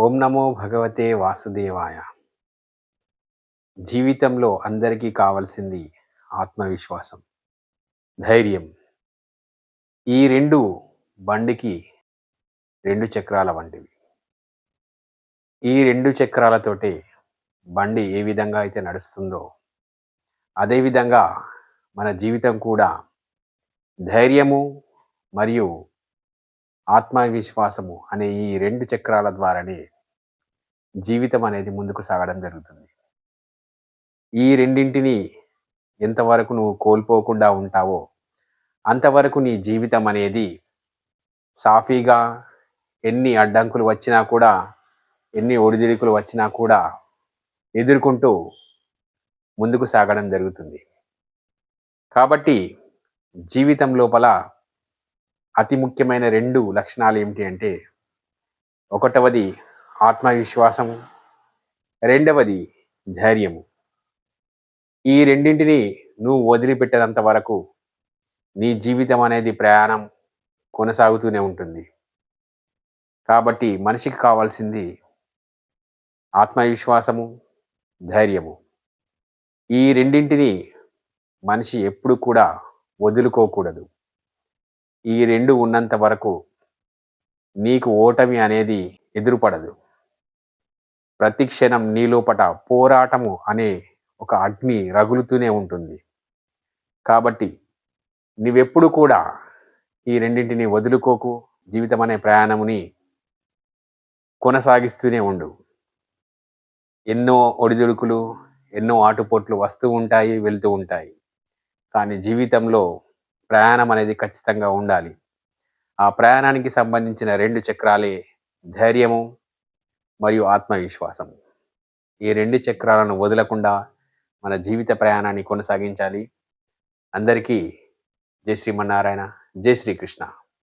ఓం నమో భగవతే వాసుదేవాయ. జీవితంలో అందరికీ కావలసింది ఆత్మవిశ్వాసం ధైర్యం. ఈ రెండు బండికి రెండు చక్రాల వంటివి. ఈ రెండు చక్రాలతోటే బండి ఏ విధంగా అయితే నడుస్తుందో అదేవిధంగా మన జీవితం కూడా ధైర్యము మరియు ఆత్మవిశ్వాసము అనే ఈ రెండు చక్రాల ద్వారానే జీవితం అనేది ముందుకు సాగడం జరుగుతుంది. ఈ రెండింటిని ఎంతవరకు నువ్వు కోల్పోకుండా ఉంటావో అంతవరకు నీ జీవితం అనేది సాఫీగా ఎన్ని అడ్డంకులు వచ్చినా కూడా ఎన్ని ఒడిదిడుకులు వచ్చినా కూడా ఎదుర్కొంటూ ముందుకు సాగడం జరుగుతుంది. కాబట్టి జీవితం లోపల అతి ముఖ్యమైన రెండు లక్షణాలు ఏమిటి అంటే ఒకటవది ఆత్మవిశ్వాసము రెండవది ధైర్యము. ఈ రెండింటిని నువ్వు వదిలిపెట్టేంత వరకు నీ జీవితం అనేది ప్రయాణం కొనసాగుతూనే ఉంటుంది. కాబట్టి మనిషికి కావాల్సింది ఆత్మవిశ్వాసము ధైర్యము. ఈ రెండింటిని మనిషి ఎప్పుడు కూడా వదులుకోకూడదు. ఈ రెండు ఉన్నంత వరకు నీకు ఓటమి అనేది ఎదురుపడదు. ప్రతి క్షణం నీ లోపట పోరాటము అనే ఒక అగ్ని రగులుతూనే ఉంటుంది. కాబట్టి నువ్వెప్పుడు కూడా ఈ రెండింటిని వదులుకోకు జీవితం అనే ప్రయాణముని కొనసాగిస్తూనే ఉండు. ఎన్నో ఒడిదుడుకులు ఎన్నో ఆటుపోట్లు వస్తూ ఉంటాయి వెళ్తూ ఉంటాయి. కానీ జీవితంలో ప్రయాణం అనేది ఖచ్చితంగా ఉండాలి. ఆ ప్రయాణానికి సంబంధించిన రెండు చక్రాలే ధైర్యము మరియు ఆత్మవిశ్వాసం ఈ రెండు చక్రాలను వదలకుండా మన జీవిత ప్రయాణాన్ని కొనసాగించాలి. అందరికీ జై శ్రీమన్నారాయణ జై శ్రీకృష్ణ.